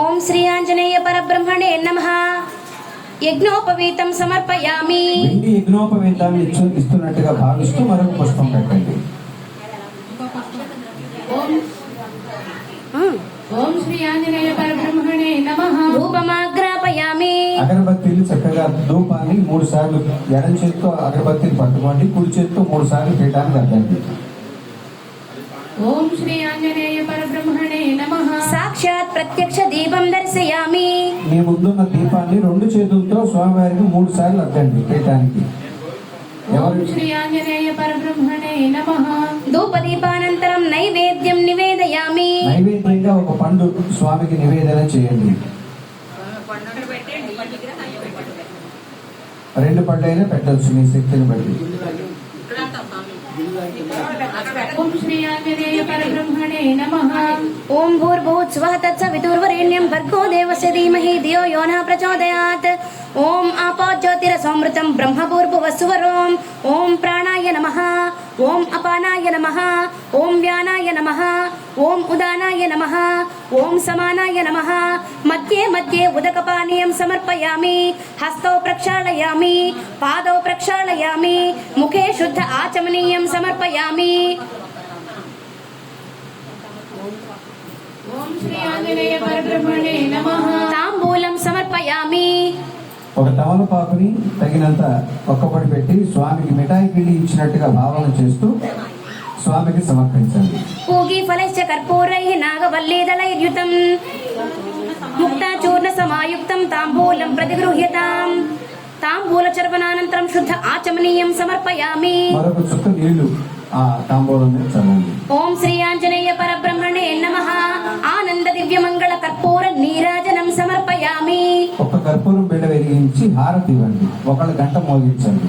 ఓం శ్రీ ఆంజనేయ పరబ్రహ్మణే నమ. యజ్ఞోపవీతం సమర్పయామి. వెండి యజ్ఞోపవేతాన్ని ఇచ్చు ఇస్తున్నట్టుగా భావిస్తూ మరొక పుష్పం పెట్టండి. ఓం శ్రీ ఆంజనేయ పరబ్రహ్మణే నమ. ధూపమాగ్రాపయామి. అగరబత్తీలు చక్కగా ధూపాన్ని మూడు సార్లు ఎడం చేత్తో అగరబత్తీని పట్టుకోండి కుడి చేత్తో మూడు సార్లు పీఠానికి అద్దండి ఓం శ్రీ ఆంజనేయ పరబ్రహ్మణే నమ. సాక్షాత్ ప్రత్యక్ష దీపం దర్శయామి. మీ ముందున్న దీపాన్ని రెండు చేతులతో స్వామివారికి మూడు సార్లు అద్దండి పీఠానికి. ఓం శ్రీ ఆంజనేయ పరబ్రహ్మణే నమ. ధూపదీపానంతరం నైవేద్యం నివేదయామి. నైవేద్యంగా ఒక పండు స్వామికి నివేదన చేయండి. రెండు పళ్ళైనా పెట్టవచ్చు మీ శక్తిని బట్టి. ఓం శ్రీ ఆంజనేయ పరబ్రహ్మణే నమ ఓం భూర్భూత్ స్వః తత్సవితుర్వరేణ్యం భర్గో దేవస్య ధీమహి ధియో యో నః ప్రచోదయాత్ ఓం ఆపాజ్యోతిరసమృతం బ్రహ్మభూర్భువస్సువరోం ఓం ప్రాణాయ నమః ఓం అపానాయ నమః ఓం వ్యానాయ నమః ఓం ఉదానాయ నమః ఓం సమానాయ నమః. మధ్యే మధ్యే ఉదకపానీయం సమర్పయామి. హస్తౌ ప్రక్షాళయామి. పాదౌ ప్రక్షాళయామి. ముఖే శుద్ధ ఆచమనీయం సమర్పయామి. ఓం శ్రీ ఆంజనేయ పరబ్రహ్మణే నమ. తాంబూలం సమర్పయామి. ఒక తమలపాకుని తగినంత ఒక్కపడి పెట్టి స్వామికి మిఠాయి పిండి ఇచ్చినట్టుగా భావన చేస్తూ స్వామికి సమర్పించండి. పూగి ఫలశ్చ కర్పూరైః నాగవల్లీదళైర్యుతం ముక్తాచూర్ణ సమాయుక్తం తాంబూలం ప్రతిగృహ్యతాం. తాంబూల చర్వనానంతరం శుద్ధ ఆచమనీయం సమర్పయామి. మరొక చుక్క నీళ్ళు ఆ తాంబూలం చల్లండి. ఓం శ్రీ ఆంజనేయ పరబ్రహ్మణే నమః. ఆనంద దివ్యమంగళ కర్పూర నీరాజనం సమర్పయామి. ఒక కర్పూరం బిడ్డ వెలిగించి హారతి ఇవ్వండి. ఒకళ్ళ గంట మోగించండి.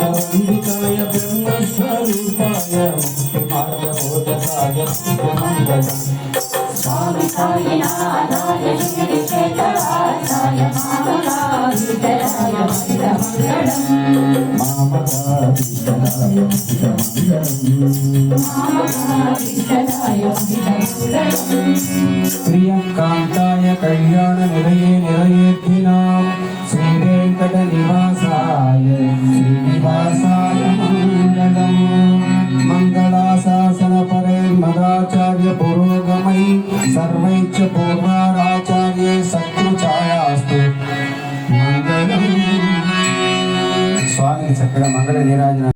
వైదికాయ బ్రహ్మస్వరూపాయ మార్గబోధకాయ మంగళం శ్రీ మంగళం మామకాయ మంగళం ప్రియంకాంతాయ కళ్యాణ నిలయే నిలయేర్థినాం మంగళం స్వామి చక్కగా మంగళ నీరాజన